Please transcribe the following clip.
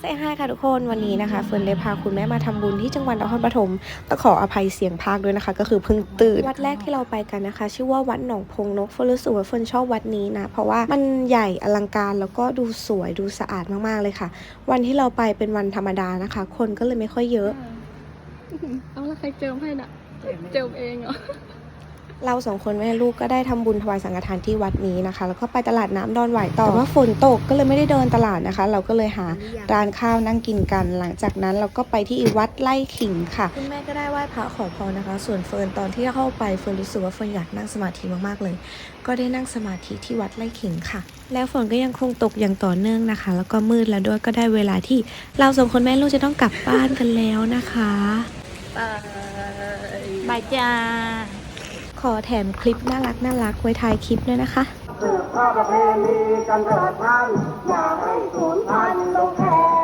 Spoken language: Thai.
เซฮายค่ะทุกคนวันนี้นะคะเฟิร์นได้พาคุณแม่มาทำบุญที่จังหวัดนครปฐมต้องขออภัยเสียงพากด้วยนะคะ ก็คือเพิ่งตื่นวัดแรกที่เราไปกันนะคะ ชื่อว่าวัดหนองพงนกเฟิร์นรู้สึกว่าเฟิร์นชอบวัดนี้นะ เพราะว่ามันใหญ่อลังการแล้วก็ดูสวยดูสะอาดมากๆเลยค่ะ วันที่เราไปเป็นวันธรรมดานะคะ คนก็เลยไม่ค่อยเยอะ เอาล้วใครเจิมให้น่ะเจิมเองเหรอ เราสองคนแม่ลูกก็ได้ทำบุญถวายสังฆทานที่วัดนี้นะคะ แล้วก็ไปตลาดน้ำดอนหวายต่อแต่ว่าฝนตกก็เลยไม่ได้เดินตลาดนะคะ เราก็เลยหาร้านข้าวนั่งกินกัน หลังจากนั้นเราก็ไปที่วัดไล่ขิงค่ะคุณแม่ก็ได้ไหว้พระขอพรนะคะ ส่วนเฟิร์นตอนที่เข้าไปเฟิร์นรู้สึกว่าเฟิร์นอยากนั่งสมาธิมากๆเลย ก็ได้นั่งสมาธิที่วัดไล่ขิงค่ะ แล้วฝนก็ยังคงตกอย่างต่อเนื่องนะคะ แล้วก็มืดแล้วด้วยก็ได้เวลาที่ เราสองคนแม่ลูกจะต้องกลับบ้านกันแล้วนะคะบายจ้า ขอแถมคลิปน่ารักน่ารักไว้ท้ายคลิปด้วยนะคะสืบทอดประเพณีกันเถิดทานอย่าให้